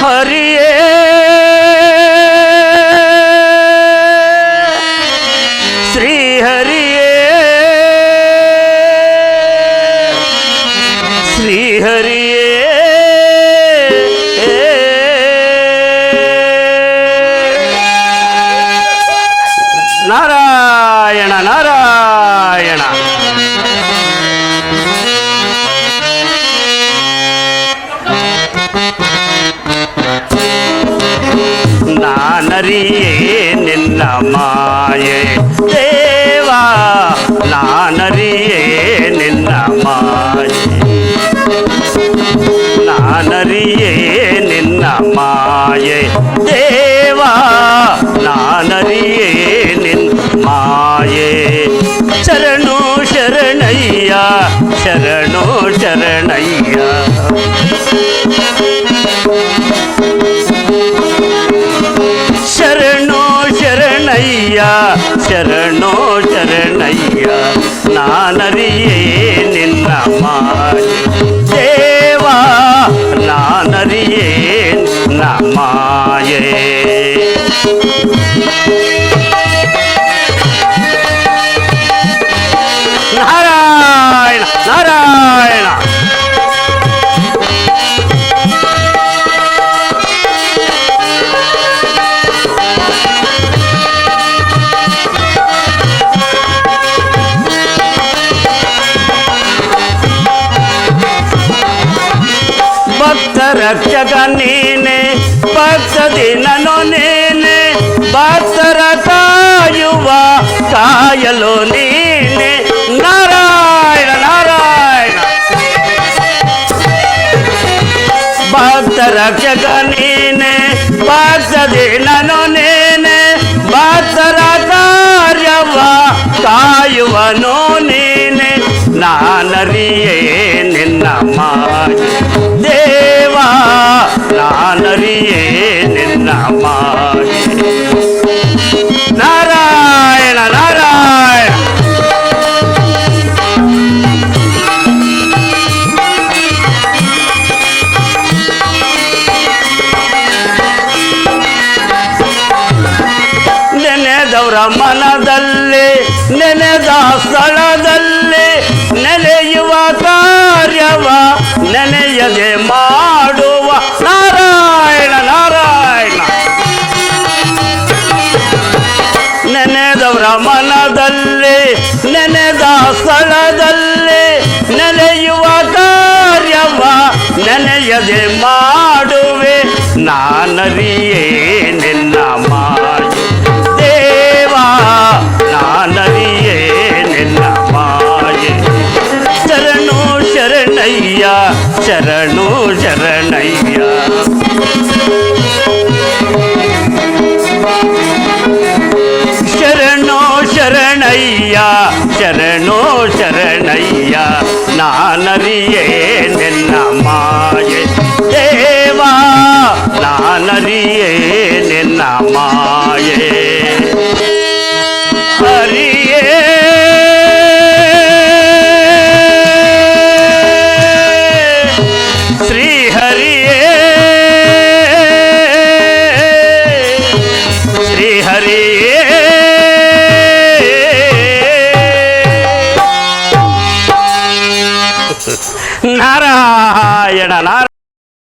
ஹரியே. ஸ்ரீ ஹரியே ஸ்ரீ ஹரியே நாராயண நாராயண. ನಾನರಿಯೇ ನಿನ್ನ ಮಾಯೆ ದೇವಾ ನಾನರಿಯೇ ನಿನ್ನ ಮಾಯೆ ನಾನರಿಯೇ ನಿನ್ನ ಮಾಯೆ ದೇವಾ ನಾನರಿಯೇ ನಿನ್ನ ಮಾಯೆ ಶರಣು ಶರಣಯ್ಯ ಶರಣು ಶರಣಯ್ಯ శరణయ్యా శరణో శరణయ్యా నానరియే నిన్న మాయి. దేవా నానరియే నమాయే రక్షక నేనే పచ్చదినను నేనే బాత్సర కాయువ కాయలో నేనే. నారాయణ నారాయణ. భక్త రక్షక నేనే పచ్చదినను నేనే. బాత్సర కార్యవ కాయువను నేనే నిన్న మాయ దే ನಾನರಿಯೇ ನಿನ್ನ ಮಾಯೆ ನಾರಾಯಣ ನಾರಾಯಣ ನೆನೆದವರ ಮನದಲ್ಲಿ ನೆನೆಯದೆ ಮಾಡುವೆ ನಾನರಿಯೇ ನಿನ್ನ ಮಾಯೆ ದೇವಾ ನಾನರಿಯೇ ನಿನ್ನ ಮಾಯೆ ಶರಣು ಶರಣಯ್ಯ ಶರಣು ಶರಣಯ್ಯ శరణయ్యా శరణో శరణయ్యా నా నానరియే నిన్న మాయే. நாராயண நாராயண.